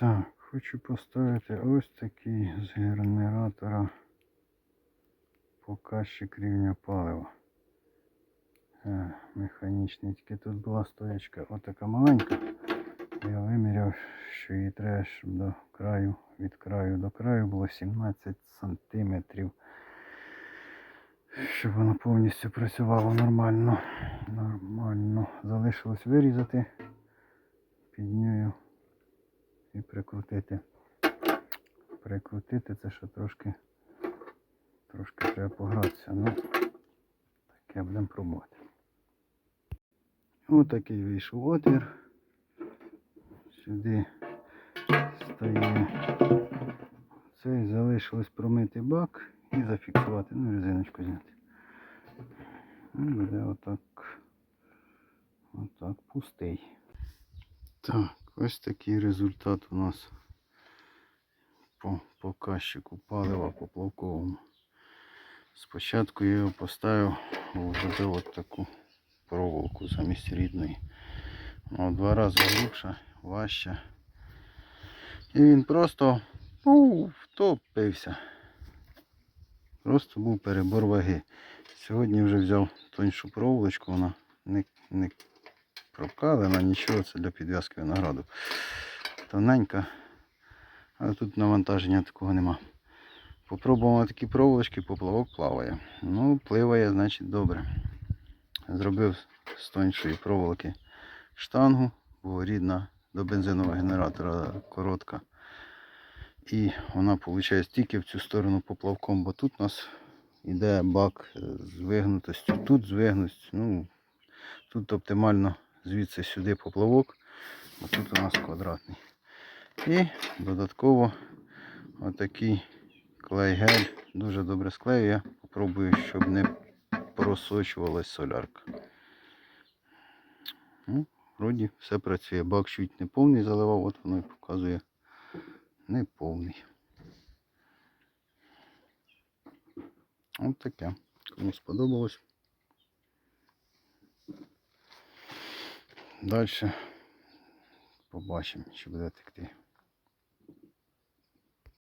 Так, хочу поставити ось такий з генератора показчик рівня палива. Е, Механічний, тільки тут була стоячка отака маленька. Я виміряв, що її треба, щоб до краю, від краю до краю було 17 сантиметрів. Щоб воно повністю працювало нормально. Нормально. Залишилось вирізати під нею і прикрутити. Прикрутити це ще трошки трошки треба погратися. Ну, таке будемо пробувати. Ось такий вийшов отвір. Сюди стає цей, залишилось промити бак і зафіксувати, ну резиночку зняти. Буде отак. Отак пустий. Так, ось такий результат у нас по показчику палива поплавковому. Спочатку я його поставив, зробив от таку проволоку замість рідної. Вона в два рази глибша, важча. І він просто ну, втопився. Просто був перебор ваги. Сьогодні вже взяв тоншу проволочку, вона не, не прокалена, нічого, це для підв'язки винограду. Тоненька, але тут навантаження такого нема. Попробував такі проволочки, поплавок плаває. Ну, пливає, значить добре. Зробив з тоншої проволоки штангу, бо рідна до бензинового генератора коротка. І вона виходить тільки в цю сторону поплавком, бо тут у нас йде бак з вигнутостю, тут з вигнутостю. Ну, тут оптимально звідси сюди поплавок, а тут у нас квадратний. І додатково отакий клей-гель дуже добре склеює. Попробую, щоб не просочувалась солярка. Ну, вроді все працює. Бак чуть не повний заливав, от воно і показує не повний. От таке. Кому сподобалось. Далі побачимо, чи буде текти.